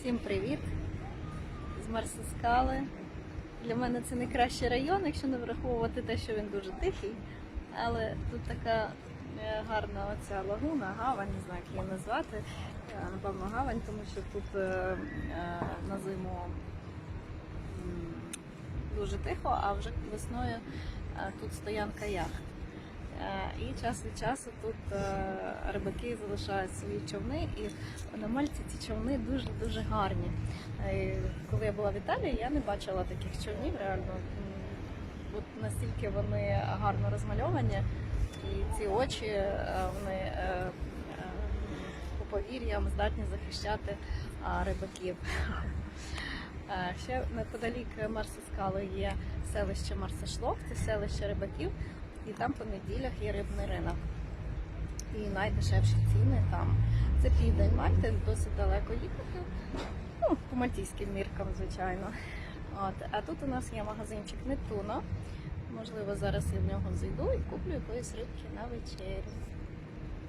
Всім привіт! З Марсоскали. Для мене це найкращий район, якщо не враховувати те, що він дуже тихий. Але тут така е, гарна оця лагуна, гавань, не знаю, як її назвати. Е, Напевно, гавань, тому що тут е, на зиму дуже тихо, а вже весною тут стоянка яхт. Час від часу тут е, рибаки залишають свої човни, і на Мальці ці човни дуже дуже гарні. Е, Коли я була в Італії, я не бачила таких човнів реально. От настільки вони гарно розмальовані, і ці очі е, вони по повір'ям здатні захищати рибаків. Ще неподалік Марсоскали є селище Марсошлов, це селище рибаків, і там по неділях є рибний ринок. І найдешевші ціни там. Це південь Мальти, досить далеко їхати. Ну, по мальтійським міркам, звичайно. От. А тут у нас є магазинчик Нептуна. Можливо, зараз я в нього зайду і куплю якоїсь рибки на вечерю.